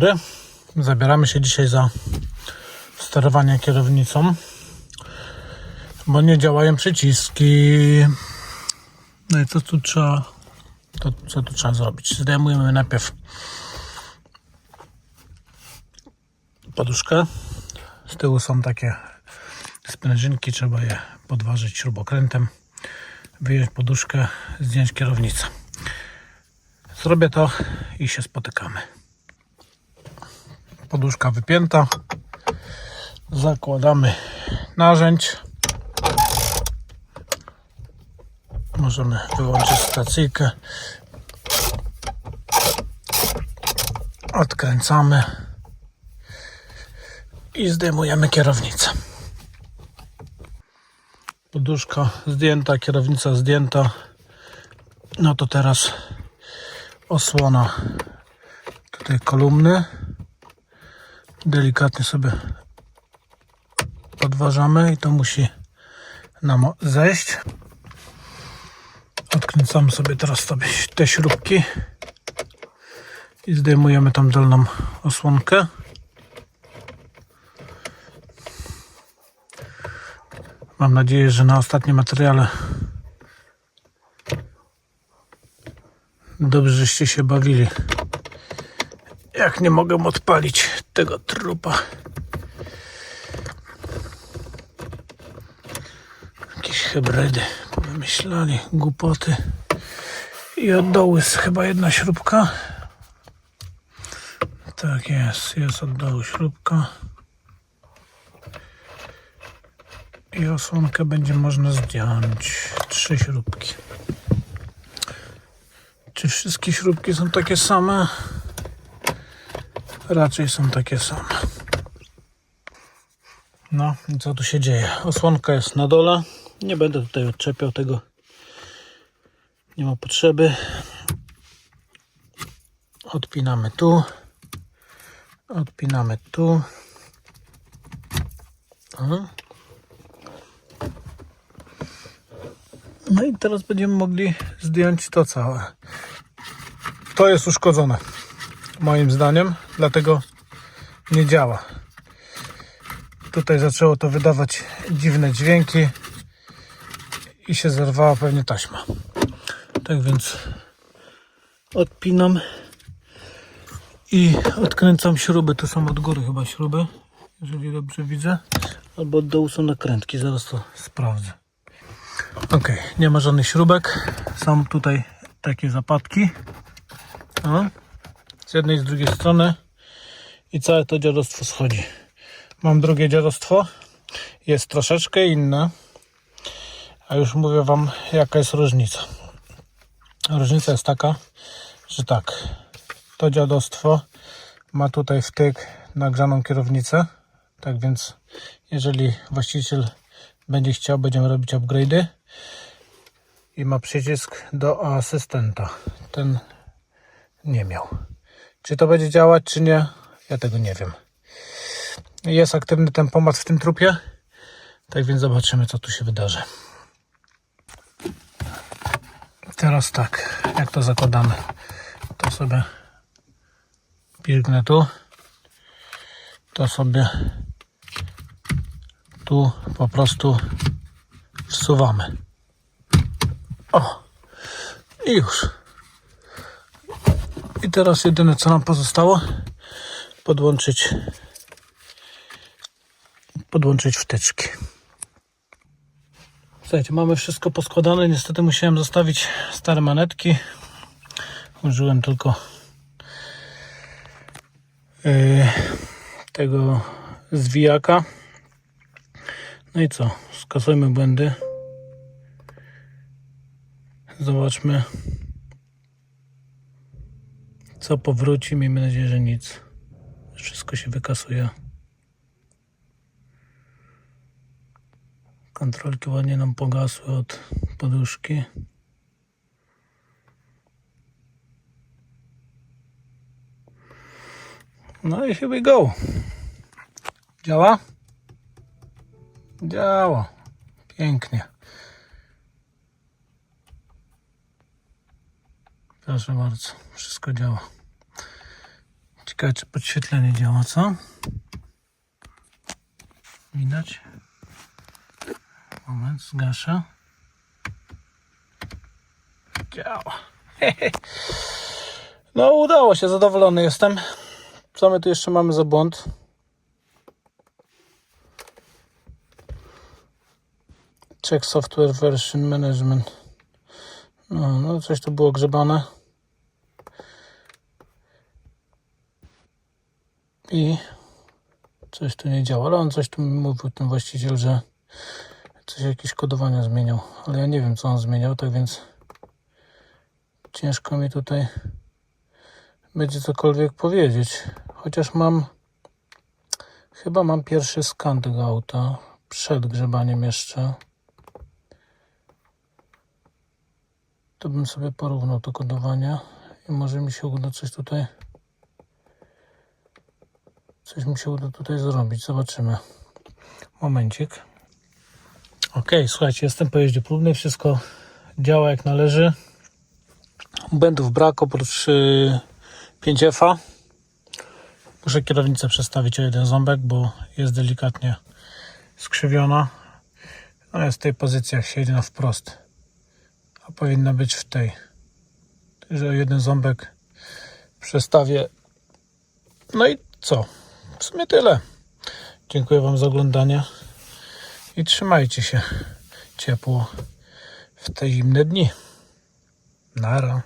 dobry. Zabieramy się dzisiaj za sterowanie kierownicą, bo nie działają przyciski. No i co tu trzeba, to, co tu trzeba zrobić? Zdejmujemy najpierw poduszkę. Z tyłu są takie sprężynki, trzeba je podważyć śrubokrętem, wyjąć poduszkę, zdjąć kierownicę. Zrobię to i się spotykamy. Poduszka wypięta. Zakładamy narzędź. Możemy wyłączyć stacyjkę. Odkręcamy i zdejmujemy kierownicę. Poduszka zdjęta, kierownica zdjęta. No to teraz osłona tutaj kolumny. Delikatnie sobie podważamy i to musi nam zejść. Odkręcamy sobie teraz sobie te śrubki i zdejmujemy tą dolną osłonkę. Mam nadzieję, że na ostatnim materiale dobrze żeście się bawili. Jak nie mogę odpalić tego trupa. Jakieś hybrydy wymyślali, głupoty. I od dołu jest chyba jedna śrubka. Tak jest, jest od dołu śrubka. I osłonkę będzie można zdjąć. Trzy śrubki. Czy wszystkie śrubki są takie same? Raczej są takie same. No, i co tu się dzieje? Osłonka jest na dole. Nie będę tutaj odczepiał tego. Nie ma potrzeby. Odpinamy tu. Odpinamy tu. No i teraz będziemy mogli zdjąć to całe. To jest uszkodzone, moim zdaniem, dlatego nie działa. Tutaj zaczęło to wydawać dziwne dźwięki i się zerwała pewnie taśma. Tak więc odpinam i odkręcam śruby. Tu są od góry chyba śruby, jeżeli dobrze widzę. Albo od dołu są nakrętki, zaraz to sprawdzę. Ok, nie ma żadnych śrubek. Są tutaj takie zapadki. O, z jednej i z drugiej strony. I całe to dziadostwo schodzi. Mam drugie dziadostwo. Jest troszeczkę inne. A już mówię Wam, jaka jest różnica. Różnica jest taka, że tak. To dziadostwo ma tutaj wtyk nagrzaną kierownicę. Tak więc, jeżeli właściciel będzie chciał, będziemy robić upgrade'y i ma przycisk do asystenta. Ten nie miał. Czy to będzie działać, czy nie? Ja tego nie wiem. Jest aktywny tempomat w tym trupie, tak więc zobaczymy, co tu się wydarzy. Teraz tak, jak to zakładamy? To sobie pirknę tu. To sobie tu po prostu wsuwamy. O! I już. I teraz jedyne co nam pozostało podłączyć podłączyć wtyczki. Słuchajcie, mamy wszystko poskładane. Niestety musiałem zostawić stare manetki. Użyłem tylko yy, tego zwijaka. No i co? Skasujmy błędy. Zobaczmy, co powróci. Miejmy nadzieję, że nic. Wszystko się wykasuje. Kontrolki ładnie nam pogasły od poduszki. No i here we go. Działa? Działa. Pięknie. Proszę bardzo, wszystko działa. Ciekawe, czy podświetlenie działa, co? Widać? Moment, zgaszę. Działa. No, udało się, zadowolony jestem. Co my tu jeszcze mamy za błąd? Check software version management. No, no coś tu było grzebane. I coś tu nie działa, ale on coś tu mówił, ten właściciel, że coś jakieś kodowania zmieniał, ale ja nie wiem co on zmieniał, tak więc ciężko mi tutaj będzie cokolwiek powiedzieć. Chociaż mam chyba mam pierwszy skan tego auta przed grzebaniem jeszcze. To bym sobie porównał to kodowanie i może mi się uda coś tutaj coś mi się uda tutaj zrobić. Zobaczymy. Momencik. Ok, słuchajcie, jestem po jeździe próbnej. Wszystko działa jak należy. Błędów brak oprócz yy, 5F-a. Muszę kierownicę przestawić o jeden ząbek, bo jest delikatnie skrzywiona. Ona jest w tej pozycji, jak się jedzie na wprost. A powinna być w tej. O jeden ząbek przestawię. No i co? W sumie tyle. Dziękuję Wam za oglądanie i trzymajcie się ciepło w te zimne dni. Nara.